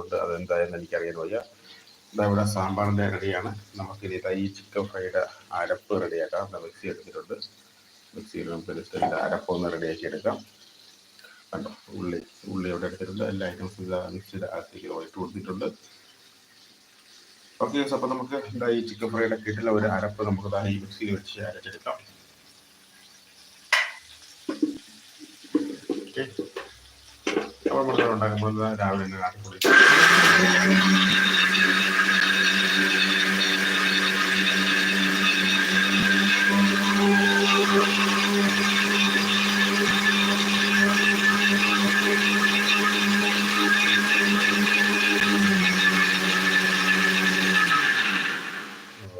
ഉണ്ട്. അതെന്തായെന്ന് എനിക്കറിയാൻ വയ്യ ഇവിടെ സാമ്പാറിന്റെ റെഡിയാണ്. നമുക്കിനി ഈ ചിക്കൻ ഫ്രൈയുടെ അരപ്പ് റെഡിയാക്കാം. മിക്സി എടുത്തിട്ടുണ്ട്. മിക്സിയിൽ നമുക്ക് ജസ്റ്റ് അതിന്റെ അരപ്പ് റെഡിയാക്കി എടുക്കാം. കണ്ടോ? ഉള്ളി ഉള്ളി ഇവിടെ എടുത്തിട്ടുണ്ട്. എല്ലാ ഐറ്റംസും ഇതാ മിക്സിയുടെ അകത്തേക്ക് ഇട്ട് കൊടുത്തിട്ടുണ്ട്. ഓക്കെ അപ്പോൾ നമുക്ക് എന്താ ഈ ചിക്കൻ ഫ്രൈയുടെ കിട്ടുന്ന ഒരു അരപ്പ് നമുക്ക് ഈ മിക്സിയിൽ വെച്ച് അരച്ചെടുക്കാം. ഓക്കെ നമ്മൾ ഉണ്ടാക്കുമ്പോൾ രാവിലെ തന്നെ കാട്ടിപ്പൊടി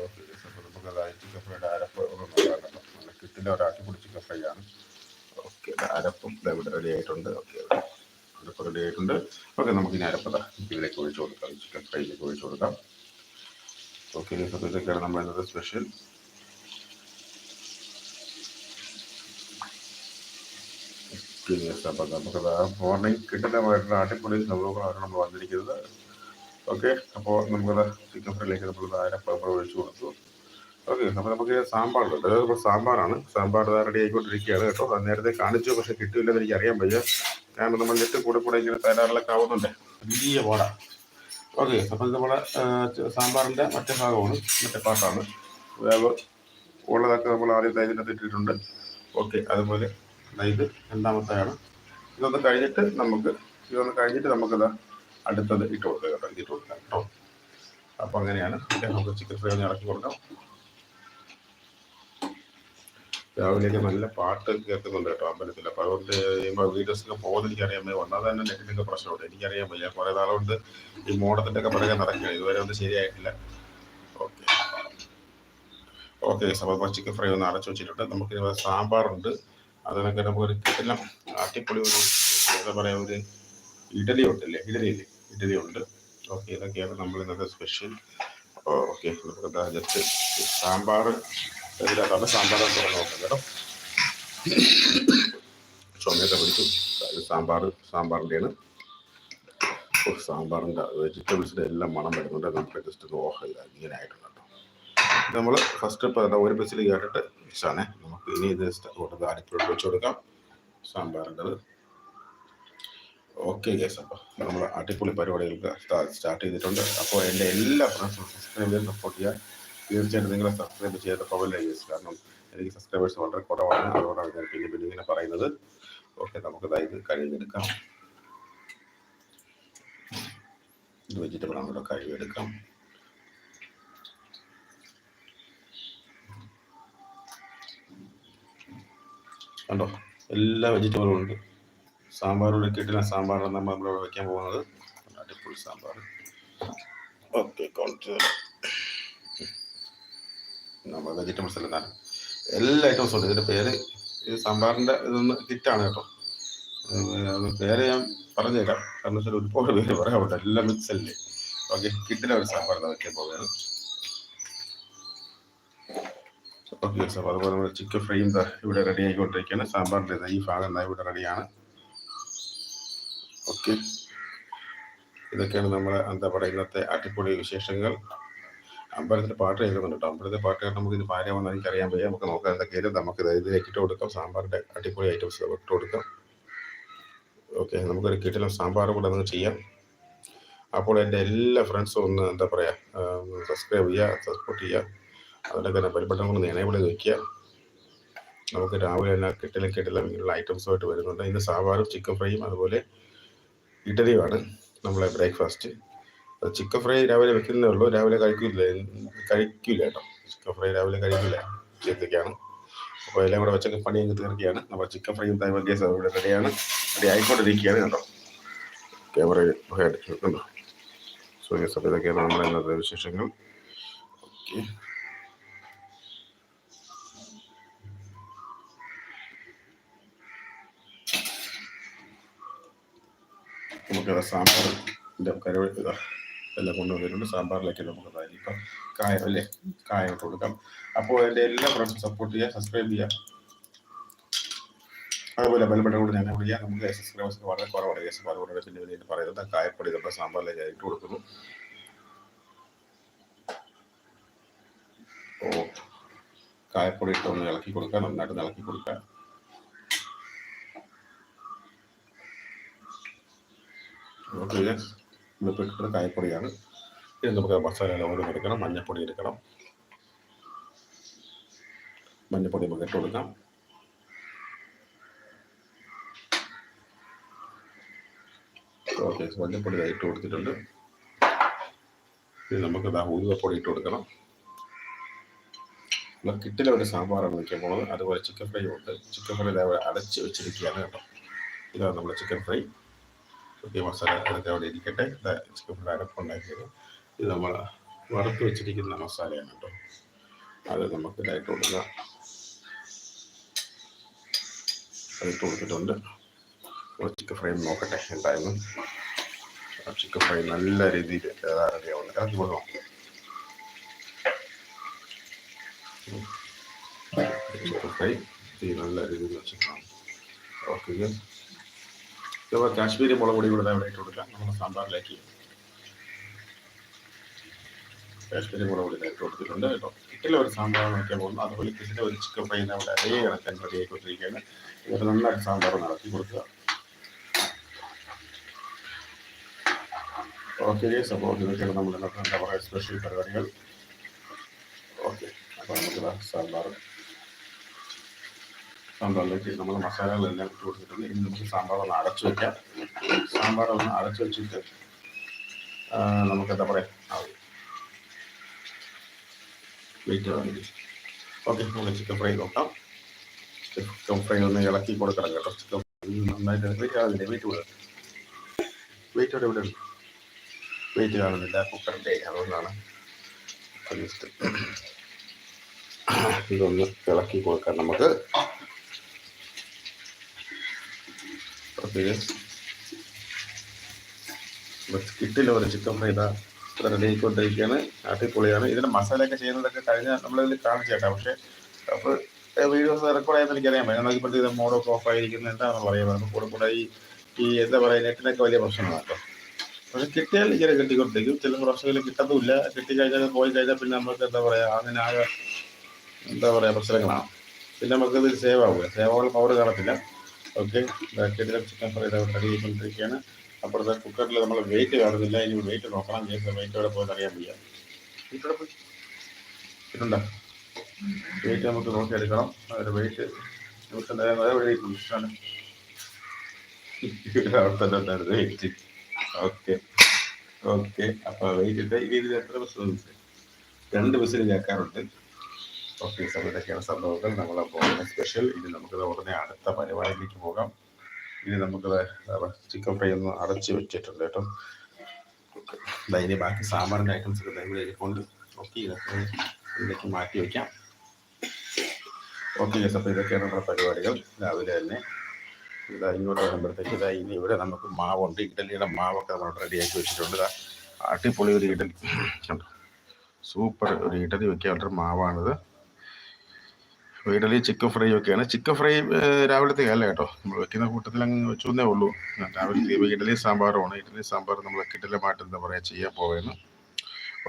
ഓക്കെ അപ്പോൾ നമുക്ക് അതാ ചിക്കൻ ഫ്രൈയുടെ അരപ്പ് ഒന്ന് നോക്കാം കേട്ടോ നല്ല കിട്ടിലെ ഒരു അടിപൊളി ചിക്കൻ ഫ്രൈ ആണ് ഓക്കെ അരപ്പും ദാ ഇവിടെ റെഡി ആയിട്ടുണ്ട് ഓക്കെ അരപ്പ് റെഡി ആയിട്ടുണ്ട് ഓക്കെ നമുക്ക് ഇനി അരപ്പത ഇതിലേക്ക് ഒഴിച്ചു കൊടുക്കാം ചിക്കൻ ഫ്രൈയിലേക്ക് ഒഴിച്ച് കൊടുക്കാം ഓക്കെ ഇതൊക്കെയാണ് നമ്മൾ ഇന്നത്തെ സ്പെഷ്യൽ അപ്പോൾ നമുക്ക് മോർണിംഗ് കിട്ടുന്ന അടിപൊളി സംഭവങ്ങളാണ് നമ്മൾ വന്നിരിക്കുന്നത്. ഓക്കെ അപ്പോൾ നമുക്കത് ചിക്കൻ ഫ്രൈയിലേക്ക് നമ്മൾ നമ്മൾ ഒഴിച്ചു കൊടുത്തു. ഓക്കെ അപ്പോൾ നമുക്ക് സാമ്പാറുണ്ട്. അതായത് സാമ്പാറാണ്. സാമ്പാർ റെഡി ആയിക്കൊണ്ടിരിക്കുകയാണ് കേട്ടോ. അത് നേരത്തെ കാണിച്ചു പക്ഷെ കിട്ടില്ലെന്ന് എനിക്ക് അറിയാൻ വയ്യ. കാരണം നമ്മൾ നെറ്റ് കൂടെ കൂടെ ഇങ്ങനെ തയ്യാറുള്ള ആവുന്നുണ്ട്. വലിയ പാടാ ഓക്കെ അപ്പം ഇത് നമ്മളെ സാമ്പാറിന്റെ മറ്റേ ഭാഗമാണ് മറ്റേ പാട്ടാണ്. വേവ് ഉള്ളതൊക്കെ നമ്മൾ ആദ്യം ഇതിനകത്ത് ഇട്ടിട്ടുണ്ട്. ഓക്കെ അതുപോലെ ഇത് രണ്ടാമത്തെയാണ്. ഇതൊന്ന് കഴിഞ്ഞിട്ട് നമുക്ക് ഇതൊന്ന് കഴിഞ്ഞിട്ട് നമുക്കത് അടുത്തത് ഇട്ട് കൊടുക്കുക കേട്ടോ ഇട്ട് കൊടുക്കാം കേട്ടോ. അപ്പോൾ അങ്ങനെയാണ്. നമുക്ക് ചിക്കൻ ഫ്രൈ ഒന്ന് ഇറക്കി കൊടുക്കാം. രാവിലെയൊക്കെ നല്ല പാട്ട് കേൾക്കുന്നുണ്ട് കേട്ടോ അമ്പലത്തിൽ. അപ്പോൾ അതുകൊണ്ട് വീഡിയോസ് വീഡിയോസൊക്കെ പോകുന്നത് പറ്റും ഒന്നാമത് തന്നെ നെറ്റിന്റെ പ്രശ്നമുണ്ട്. എനിക്കറിയാൻ വയ്യ. കുറേ നാളുകൊണ്ട് ഈ മോഡത്തിന്റെ ഒക്കെ പറയാൻ നടക്കുകയാണ് ഇതുവരെ ഒന്നും ശരിയായിട്ടില്ല. ഓക്കെ ഓക്കെ അപ്പോൾ ചിക്കൻ ഫ്രൈ ഒന്ന് അടച്ചു വെച്ചിട്ടുണ്ട്. നമുക്ക് സാമ്പാറുണ്ട് അതിനൊക്കെ നമുക്കൊരു കിട്ടില്ല അട്ടിപ്പൊളി ഒരു എന്താ പറയുക ഒരു ഇഡലി ഉണ്ടല്ലേ? ഇഡലി ഇല്ലേ? ഇഡലി ഉണ്ട്. ഓക്കെ ഇതൊക്കെയാണ് നമ്മൾ ഇന്നത്തെ സ്പെഷ്യൽ ഓക്കെ നമുക്ക് ജസ്റ്റ് സാമ്പാർ ഇതിനകത്താണ് സാമ്പാർ തുറന്ന് നോക്കാം കേട്ടോ ചുമയൊക്കെ പിടിച്ചു സാമ്പാർ സാമ്പാറിന്റെയാണ് സാമ്പാറിന്റെ വെജിറ്റബിൾസിന്റെ എല്ലാം മണം വരുന്നുണ്ട്. നമുക്ക് ജസ്റ്റ് ദോഹമില്ല ഇങ്ങനെ ആയിട്ടുണ്ട് നമ്മൾ ഫസ്റ്റ് ഇപ്പോൾ ഒരു ബസ്സിൽ കയറിയിട്ട് വെച്ചാണേ നമുക്ക് ഇനി ഇത് കൊടുത്ത് അടിപ്പിലോട്ട് വെച്ച് കൊടുക്കാം. സാമ്പാറിന്റെ ഓക്കെ ഗേസ് അപ്പോൾ നമ്മൾ അടിപൊളി പരിപാടികൾക്ക് സ്റ്റാർട്ട് ചെയ്തിട്ടുണ്ട്. അപ്പോൾ എന്റെ എല്ലാ ഫ്രണ്ട്സും സബ്സ്ക്രൈബ് ചെയ്യാൻ സപ്പോർട്ട് ചെയ്യുക തീർച്ചയായിട്ടും നിങ്ങളെ സബ്സ്ക്രൈബ് ചെയ്യേണ്ട കേസ് കാരണം എനിക്ക് സബ്സ്ക്രൈബേഴ്സ് വളരെ കുറവാണ്. അതുകൊണ്ടാണ് ഞാൻ പിന്നെ പിന്നെ ഇങ്ങനെ പറയുന്നത്. ഓക്കെ നമുക്ക് ഇത് കഴിവെടുക്കാം ഇത് വെജിറ്റബിൾ ആണ് കഴിവെടുക്കാം കണ്ടോ? എല്ലാ വെജിറ്റബിളും ഉണ്ട്. സാമ്പാറോട് കിട്ടുന്ന സാമ്പാറാണ് നമ്മൾ നമ്മളിവിടെ വയ്ക്കാൻ പോകുന്നത്. അടിപൊളി സാമ്പാർ. ഓക്കെ കുറച്ച് നമ്മൾ വെജിറ്റബിൾസ് എല്ലാം എല്ലാ ഐറ്റംസും ഉണ്ട്. ഇതിന്റെ പേര് ഈ സാമ്പാറിന്റെ ഇതൊന്ന് കിറ്റാണ് കേട്ടോ. പേര് ഞാൻ പറഞ്ഞുതരാം കാരണം വെച്ചാൽ ഒരുപാട് പേര് പറയാറുണ്ട് എല്ലാം മിക്സ് അല്ലേ? ഓക്കെ കിറ്റിലെ ഒരു സാമ്പാർ വെക്കാൻ പോവുകയാണ്. ഓക്കെ സാർ അതുപോലെ നമ്മുടെ ചിക്കൻ ഫ്രൈയും ഇവിടെ റെഡി ആയിക്കൊണ്ടിരിക്കുകയാണ്. സാമ്പാറിന്റെ ഈ ഭാഗം ഇവിടെ റെഡിയാണ് ഓക്കെ. ഇതൊക്കെയാണ് നമ്മുടെ എന്താ പറയുക ഇന്നത്തെ അടിപൊളി വിശേഷങ്ങൾ. അമ്പലത്തിൽ പാട്ട് കേൾക്കുന്നുണ്ട് കേട്ടോ. അമ്പലത്തിൽ പാട്ട് കേട്ട് നമുക്ക് ഇത് പാരാമെന്ന് എനിക്കറിയാൻ വയ്യ. നമുക്ക് നോക്കാം എന്തൊക്കെയാലും നമുക്ക് ഇതിലേക്ക് ഇട്ട് കൊടുക്കാം. സാമ്പാറിന്റെ അടിപൊളി ഐറ്റംസ് ഇട്ട് കൊടുക്കാം. ഓക്കെ നമുക്കൊരു കിട്ടിലും സാമ്പാർ കൂടെ നമുക്ക് ചെയ്യാം. അപ്പോൾ എന്റെ എല്ലാ ഫ്രണ്ട്സും ഒന്ന് എന്താ പറയുക സബ്സ്ക്രൈബ് ചെയ്യുക സപ്പോർട്ട് ചെയ്യുക. അതിന്റെ തന്നെ ബെൽബട്ടൺ കൊണ്ട് എനേബിൾ വയ്ക്കുക നമുക്ക് രാവിലെ തന്നെ കിട്ടിലും കിട്ടിലും ഇങ്ങനെയുള്ള ഐറ്റംസുമായിട്ട് വരുന്നുണ്ട്. ഇന്ന് സാമ്പാറും ചിക്കൻ ഫ്രൈയും അതുപോലെ ഇഡലിയുമാണ്. നമ്മളെ ബ്രേക്ക്ഫാസ്റ്റ് ചിക്കൻ ഫ്രൈ രാവിലെ വെക്കുന്നേ ഉള്ളൂ. രാവിലെ കഴിക്കില്ല? കഴിക്കില്ല കേട്ടോ. ചിക്കൻ ഫ്രൈ രാവിലെ കഴിക്കില്ല ഉച്ചത്തേക്കാണ് അപ്പോൾ എല്ലാം കൂടെ വെച്ചൊക്കെ പണി അങ്ങ് തീർക്കുകയാണ് അപ്പോൾ ചിക്കൻ ഫ്രൈയും തൈവ ഗ്യാസ് ഇവിടെ റെഡിയാണ്. റെഡി ആയിക്കൊണ്ടിരിക്കുകയാണ് കേട്ടോ. ക്യാമറ കണ്ടോ സോ യെസ് അപ്പോൾ ഇതൊക്കെയാണ് നമ്മുടെ ഇന്നത്തെ വിശേഷങ്ങൾ. ഓക്കെ. നമുക്ക് സാമ്പാറിന്റെ കരവെടുക്കുക എല്ലാം കൊണ്ടുവന്നിട്ടുണ്ട്. സാമ്പാറിലേക്ക് നമുക്ക് ഇപ്പം കായം അല്ലേ കായം ഇട്ട് കൊടുക്കാം. അപ്പോൾ എന്റെ എല്ലാ ഫ്രണ്ട്സും സപ്പോർട്ട് ചെയ്യുക സബ്സ്ക്രൈബ് ചെയ്യുക. അതുപോലെ ബലപ്പെട്ട കൂടി ഞാൻ വിളിക്കാം നമുക്ക് സബ്സ്ക്രൈബേഴ്സ് വളരെ കുറവാണ് കേസ് അതുകൊണ്ട് പിന്നെ പിന്നെ പറയുന്നത് കായപ്പൊടി നമ്മുടെ സാമ്പാറിലേക്ക് ഇട്ട് കൊടുക്കുന്നു. ഓ കായപ്പൊടി ഇട്ട് ഒന്ന് ഇളക്കി കൊടുക്കുക നന്നായിട്ട് ഇളക്കി കൊടുക്കുക. ഓക്കെ. ഇന്നിപ്പോൾ കായപ്പൊടിയാണ്. ഇനി നമുക്ക് മസാല ഓരോ എടുക്കണം മഞ്ഞപ്പൊടി എടുക്കണം. മഞ്ഞപ്പൊടി നമുക്ക് ഇട്ട് കൊടുക്കാം. ഓക്കെ മഞ്ഞപ്പൊടി ഇട്ട് കൊടുത്തിട്ടുണ്ട്. ഇനി നമുക്ക് ഇതാ ഉലുവപ്പൊടി ഇട്ട് കൊടുക്കണം. നമ്മൾ കിട്ടിലെ ഒരു സാമ്പാറാണ് വയ്ക്കാൻ പോകുന്നത് അതുപോലെ ചിക്കൻ ഫ്രൈ ഉണ്ട്. ചിക്കൻ ഫ്രൈ അടച്ച് വെച്ചിരിക്കുകയാണ് കേട്ടോ. ഇതാണ് നമ്മുടെ ചിക്കൻ ഫ്രൈ ഓക്കെ മസാല അതൊക്കെ അവിടെ ഇരിക്കട്ടെ. ഫ്രൈ അടപ്പുണ്ടാക്കിയത് ഇത് നമ്മൾ വറുത്ത് വെച്ചിരിക്കുന്ന മസാലയാണ് കേട്ടോ. അത് നമുക്ക് ഇതായിട്ട് കൊടുക്കാം. അതിട്ട് കൊടുത്തിട്ടുണ്ട്. ചിക്കൻ ഫ്രൈ നോക്കട്ടെ എന്തായാലും. ചിക്കൻ ഫ്രൈ നല്ല രീതിയിൽ റെഡിയാവുന്നുണ്ട്. ഇറക്കി കൊടുക്കണം ചിക്കൻ ഫ്രൈ നല്ല രീതിയിൽ വെച്ചിട്ടാണ് ഓക്കെ ഇതുപോലെ കാശ്മീരി മുളക് പൊടി കൂടെ ഇവിടെ ഇട്ട് കൊടുക്കാം നമ്മുടെ സാമ്പാറിലേക്ക്. കാശ്മീരി മുളക് പൊടി ഇട്ട് കൊടുത്തിട്ടുണ്ട്. കേട്ടോ കിട്ടിലെ ഒരു സാമ്പാർ നോക്കിയാൽ പോകുന്നു. അതുപോലെ കിട്ടിലെ ഒരു ചിക്കൻ ഫ്രൈ അവിടെ അതേ ഇറക്കാൻ റെഡി ആയിക്കൊണ്ടിരിക്കുകയാണ് ഇവർ നന്നായിട്ട് സാമ്പാർ നടത്തി കൊടുക്കുക. ഓക്കെ അപ്പോൾ ഇതൊക്കെയാണ് നമ്മൾ ഇന്നത്തെ എന്താ പറയുക സ്പെഷ്യൽ പരിപാടികൾ. ഓക്കെ അപ്പോൾ നമുക്ക് സാമ്പാർ സാമ്പാറിലേക്ക് നമ്മൾ മസാലകളെല്ലാം ഇട്ട് കൊടുത്തിട്ടുണ്ട്. ഇനി നമുക്ക് സാമ്പാർ ഒന്ന് അടച്ചു വെക്കാം. സാമ്പാർ ഒന്ന് അടച്ചു വെച്ചിട്ട് നമുക്കെന്താ നമുക്ക് എന്താ പറയുക വെയിറ്റ് ഓക്കെ നമുക്ക് ചിക്കൻ ഫ്രൈ നോക്കാം. ചിക്കൻ ഫ്രൈ ഒന്ന് ഇളക്കി കൊടുക്കണം കേട്ടോ. ചിക്കൻ നന്നായിട്ട് ആകുന്നില്ല വെയിറ്റ് കൊടുക്കാം വെയിറ്റ് അവിടെ ഇവിടെ വെയിറ്റ് കാണുന്നില്ല. കുക്കറിന്റെ അതുകൊണ്ടാണ് ജസ്റ്റ് ഇതൊന്ന് ഇളക്കി കൊടുക്കാം നമുക്ക്. ഓക്കെ കിട്ടില്ല ഒരു ചിക്കൻ ഫ്രൈ ഇതാ. റെഡി ആയിക്കൊണ്ടിരിക്കുകയാണ്. അടിപൊളിയാണ്. ഇതിന്റെ മസാലയൊക്കെ ചെയ്യുന്നതൊക്കെ കഴിഞ്ഞ നമ്മളിതിൽ കാണിച്ചേട്ടാ പക്ഷേ അപ്പോൾ വീഡിയോസ് റെക്കോർഡ് ചെയ്യാൻ എനിക്കറിയാൻ പറ്റും നോക്കിയപ്പോഴത്തേക്ക് മോഡൊക്കെ ഓഫ് ആയിരിക്കുന്നത് എന്താണെന്ന് പറയാം നമുക്ക് കൂടെ കൂടെ ഈ ഈ എന്താ പറയുക നെറ്റിനൊക്കെ വലിയ പ്രശ്നമാണ് കേട്ടോ. പക്ഷെ കിട്ടിയാൽ ഇങ്ങനെ കിട്ടിക്കൊണ്ടിരിക്കും. ചില പ്രശ്നങ്ങൾ കിട്ടത്തുമില്ല. കിട്ടിക്കഴിഞ്ഞാൽ പോയി കഴിഞ്ഞാൽ പിന്നെ നമുക്ക് എന്താ പറയുക അങ്ങനെ ആകെ എന്താ പറയുക പ്രശ്നങ്ങളാണ്. പിന്നെ നമുക്ക് ഇത് സേവ് ആവുക സേവ് ആവുന്ന പവർ കാണത്തില്ല. ഓക്കെ. കിട്ടിയ ചിക്കൻ ഫ്രൈ റെഡി ചെയ്തുകൊണ്ടിരിക്കുകയാണ്. അപ്പോഴത്തെ കുക്കറിൽ നമ്മൾ വെയിറ്റ് കാണുന്നില്ല. ഇനി വെയിറ്റ് നോക്കണം. ചെയ്ത് വെയിറ്റ് അവിടെ പോയി അറിയാൻ വയ്യ. പോയി? ഇട്ടുണ്ടോ വെയിറ്റ് നമുക്ക് നോക്കിയെടുക്കണം. അതിന്റെ വെയിറ്റ് നമുക്ക് അതേ വഴി ഇഷ്ടമാണ്. അവിടെ തന്നെ വെയിറ്റ് ഓക്കെ. ഓക്കെ. അപ്പോൾ വെയിറ്റ് ഇട്ട് ഇതിൽ എത്ര ബസ് രണ്ട് ബസ്സിൽ കേൾക്കാറുണ്ട് ഓക്കെ സാർ ഇതൊക്കെയാണ് സംഭവങ്ങൾ നമ്മളെ പോകുന്ന സ്പെഷ്യൽ ഇനി നമുക്ക് ഉടനെ അടുത്ത പരിപാടിയിലേക്ക് പോകാം. ഇനി നമുക്ക് ചിക്കൻ ഫ്രൈ ഒന്ന് അടച്ച് വെച്ചിട്ടുണ്ട് കേട്ടോ. ഇനി ബാക്കി സാമ്പാറിന്റെ ഐറ്റംസ് ഒക്കെ ഇവിടെ ഇരിക്കൊണ്ട് ഓക്കെ ഇതൊക്കെ ഇതിലേക്ക് മാറ്റി വെക്കാം. ഓക്കെ അപ്പോൾ ഇതൊക്കെയാണ് നമ്മുടെ പരിപാടികൾ. രാവിലെ തന്നെ ഇതാ ഇങ്ങോട്ട് വരുമ്പോഴത്തേക്ക് ഇതാ ഇനി ഇവിടെ നമുക്ക് മാവുണ്ട്. ഇഡലിയുടെ മാവൊക്കെ നമ്മൾ റെഡിയാക്കി വെച്ചിട്ടുണ്ട്. ഇതാ അടിപൊളി ഒരു ഇഡലി സൂപ്പർ ഒരു ഇഡലി വെക്കാനുള്ള മാവാണിത്. ഇഡലി ചിക്കൻ ഫ്രൈ ഒക്കെയാണ്. ചിക്കൻ ഫ്രൈ രാവിലത്തെ അല്ല കേട്ടോ. നമ്മൾ വെക്കുന്ന കൂട്ടത്തിൽ അങ്ങ് വെച്ചേ ഉള്ളൂ. രാവിലെ ഇഡലി സാമ്പാറുമാണ്. ഇഡലി സാമ്പാർ നമ്മൾ കിട്ടിലമായിട്ട് എന്താ പറയുക ചെയ്യാൻ പോവുകയാണ്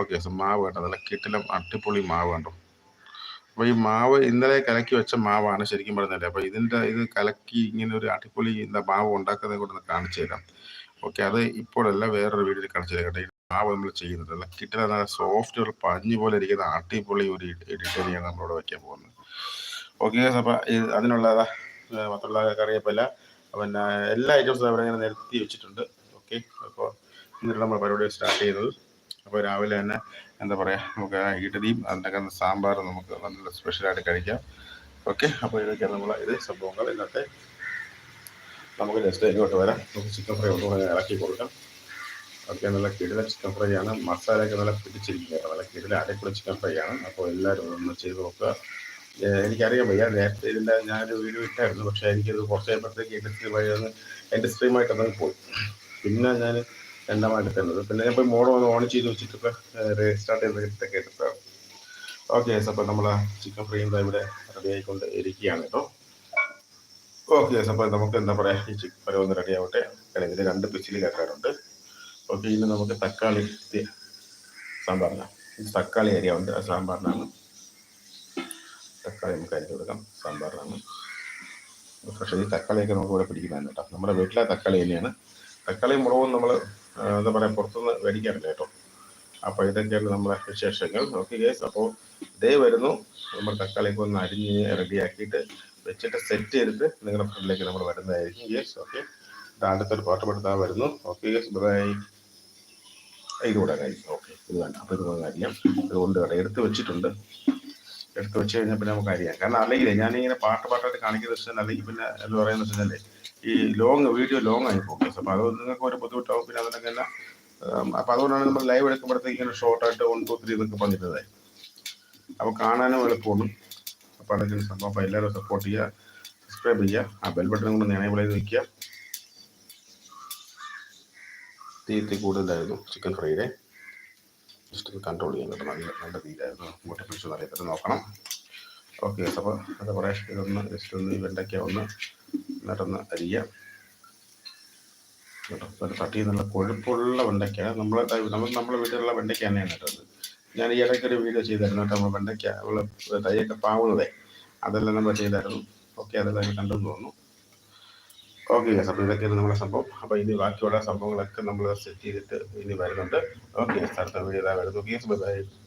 ഓക്കെ സോ മാവ് കേട്ടോ. നല്ല കിട്ടിലം അട്ടിപ്പൊളി മാവ് കണ്ടോ. അപ്പോൾ ഈ മാവ് ഇന്നലെ കലക്കി വെച്ച മാവാണ് ശരിക്കും പറഞ്ഞത് അപ്പോൾ ഇതിന്റെ ഇത് കലക്കി ഇങ്ങനെ ഒരു അടിപൊളി എന്താ മാവ് ഉണ്ടാക്കുന്നത് കൊണ്ട് കാണിച്ചു തരാം. ഓക്കെ അത് ഇപ്പോഴല്ല വേറൊരു വീഡിയോയിൽ കാണിച്ചു തരാം മാവ് നമ്മൾ ചെയ്യുന്നത്. അല്ല കിട്ടില നല്ല സോഫ്റ്റ് ഒരു പഞ്ഞു പോലെ ഇരിക്കുന്ന അടിപൊളി ഒരു ഇഡലിയാണ് നമ്മളിവിടെ വയ്ക്കാൻ പോകുന്നത്. ഓക്കെ അപ്പം അതിനുള്ള മറ്റുള്ള കറിയപ്പല്ല പിന്നെ എല്ലാ ഐറ്റംസും അവിടെ ഇങ്ങനെ നിരത്തി വെച്ചിട്ടുണ്ട്. ഓക്കെ അപ്പോൾ എന്നിട്ട് നമ്മൾ പരിപാടി സ്റ്റാർട്ട് ചെയ്തത് അപ്പോൾ രാവിലെ തന്നെ എന്താ പറയുക നമുക്ക് ഇഡലിയും അതിന്റെ സാമ്പാറും നമുക്ക് നല്ല സ്പെഷ്യലായിട്ട് കഴിക്കാം. ഓക്കെ അപ്പോൾ ഇതൊക്കെയാണ് നമ്മൾ ഇത് സംഭവങ്ങൾ ഇന്നത്തെ നമുക്ക് ജസ്റ്റ് ഇങ്ങോട്ട് വരാം. നമുക്ക് ചിക്കൻ ഫ്രൈ ഒന്നുകൂടെ ഇളക്കി കൊടുക്കാം. ഓക്കെ നല്ല കിടില ചിക്കൻ ഫ്രൈ ആണ്. മസാലയൊക്കെ നല്ല പിടിച്ചിരിക്കുക നല്ല കിടില അടിപൊളി ചിക്കൻ ഫ്രൈ ആണ്. അപ്പോൾ എല്ലാവരും ഒന്ന് ചെയ്ത് നോക്കുക. എനിക്കറിയാൻ വയ്യ. നേരത്തെ ഇതിന്റെ ഞാനൊരു വീഡിയോ ഇട്ടായിരുന്നു. പക്ഷേ എനിക്കത് കുറച്ച് കഴിയുമ്പോഴത്തേക്ക് എന്റെ സ്ട്രീം ഒന്ന് എന്റെ സ്ട്രീമായിട്ട് അതങ്ങ് പോയി. പിന്നെ ഞാൻ രണ്ടാമായിട്ട് തന്നത് പിന്നെ ഞാൻ പോയി മോഡൽ ഒന്ന് ഓൺ ചെയ്ത് വെച്ചിട്ട് ഇപ്പോൾ റീസ്റ്റാർട്ട് ചെയ്തിട്ടൊക്കെ എടുത്തതാണ് ഓക്കെ അപ്പോൾ നമ്മൾ ചിക്കൻ ഫ്രൈ എന്താ ഇവിടെ റെഡി ആയിക്കൊണ്ട് ഇരിക്കുകയാണ് കേട്ടോ ഓക്കെ അപ്പോൾ നമുക്ക് എന്താ പറയുക ഈ ചിക്കൻ ഫ്രൈ ഒന്ന് റെഡി ആവട്ടെ. ഇതിന് രണ്ട് പിച്ചിൽ കേൾക്കാറുണ്ട്. ഓക്കെ ഇനി നമുക്ക് തക്കാളി സാമ്പാറിനാ. സാമ്പാറിനാണ് ഇത് തക്കാളി ആ സാമ്പാറിനാണ്. തക്കാളി നമുക്ക് അരിഞ്ഞ് കൊടുക്കാം. സാമ്പാറിനാണ്. പക്ഷേ ഈ തക്കാളിയൊക്കെ നമുക്ക് ഇവിടെ പിടിക്കുന്നതാണ് കേട്ടോ. നമ്മുടെ വീട്ടിലെ തക്കാളി തന്നെയാണ്. തക്കാളി മുളകും നമ്മൾ എന്താ പറയുക പുറത്തുനിന്ന് മേടിക്കാറില്ല കേട്ടോ. അപ്പോൾ ഇതൊക്കെയാണ് നമ്മുടെ വിശേഷങ്ങൾ. Okay guys. അപ്പോൾ ഇതേ വരുന്നു. നമ്മൾ തക്കാളിയൊക്കെ ഒന്ന് അരിഞ്ഞ് റെഡിയാക്കിയിട്ട് വെച്ചിട്ട് സെറ്റ് ചെയ്തിട്ട് നിങ്ങളുടെ ഫ്രണ്ടിലേക്ക് നമ്മൾ വരുന്നതായിരിക്കും ഗേസ്. ഓക്കെ. അടുത്തൊരു പാട്ടപ്പെടുത്താൻ വരുന്നു. Okay guys. ബൈ ഇതുകൂടെ കാര്യം ഓക്കെ. ഇത് വേണ്ട അപ്പോൾ ഇത് കാര്യം അതുകൊണ്ട് കേട്ടോ എടുത്ത് വെച്ചിട്ടുണ്ട്. എടുത്ത് വെച്ച് കഴിഞ്ഞാൽ പിന്നെ നമുക്ക് അറിയാം. കാരണം അല്ലെങ്കിൽ ഞാനിങ്ങനെ പാട്ട് പാട്ടായിട്ട് കാണിക്കുന്ന വെച്ചാൽ അല്ലെങ്കിൽ പിന്നെ എന്ന് പറയുന്നത് വെച്ചാൽ ഈ ലോങ് വീഡിയോ ലോങ് ആയി ഫോക്കസ് അപ്പോൾ അത് നിങ്ങൾക്ക് ഒരു ബുദ്ധിമുട്ടാവും. പിന്നെ അതിനൊക്കെ തന്നെ അപ്പോൾ അതുകൊണ്ടാണ് നമ്മൾ ലൈവ് എടുക്കുമ്പോഴത്തേക്ക് ഇങ്ങനെ ഷോർട്ടായിട്ട് വൺ ടു ത്രീ എന്നൊക്കെ പറഞ്ഞിരുന്നത്. അപ്പോൾ കാണാനും എളുപ്പമാണ്. അപ്പോൾ അതൊക്കെ സംഭവം. അപ്പോൾ എല്ലാവരും സപ്പോർട്ട് ചെയ്യുക സബ്സ്ക്രൈബ് ചെയ്യുക. ആ ബെൽ ബട്ടൺ കൊണ്ട് എനേബിൾ ചെയ്ത് വെക്കുക. തീ ഇത്തിരി കൂടുതലായിരുന്നു ചിക്കൻ ഫ്രൈഡേ ജസ്റ്റ് കൺട്രോൾ ചെയ്യാൻ കേട്ടോ നല്ല നല്ല തീരായിരുന്നു മുട്ട പിടിച്ചു അറിയത്തില്ല നോക്കണം. ഓക്കെ അപ്പോൾ അത് കുറേ ഇതൊന്ന് ജസ്റ്റ് ഒന്ന് വെണ്ടയ്ക്ക ഒന്ന് എന്നിട്ടൊന്ന് അരിയാം. കേട്ടോ ഒരു തട്ടി നല്ല കൊഴുപ്പുള്ള വെണ്ടയ്ക്ക. നമ്മൾ നമ്മൾ നമ്മുടെ വീട്ടിലുള്ള വെണ്ടയ്ക്ക തന്നെയാണ് കേട്ടത് ഞാൻ ഈ ഇടയ്ക്ക് ഒരു വീഡിയോ ചെയ്തായിരുന്നു കേട്ടോ. നമ്മൾ വെണ്ടയ്ക്ക നമ്മൾ തൈയൊക്കെ പാവുന്നതേ. അതെല്ലാം നമ്മൾ ചെയ്തായിരുന്നു. ഓക്കെ അതെല്ലാം കണ്ടെന്ന് തോന്നുന്നു. ഓക്കെ അപ്പോൾ ഇതൊക്കെയാണ് നമ്മുടെ സംഭവം അപ്പോൾ ഇനി ബാക്കിയുള്ള സംഭവങ്ങളൊക്കെ നമ്മൾ സെറ്റ് ചെയ്തിട്ട് ഇനി വരുന്നുണ്ട്. ഓക്കെ അടുത്ത വീഡിയോ വരുന്നു. ബൈ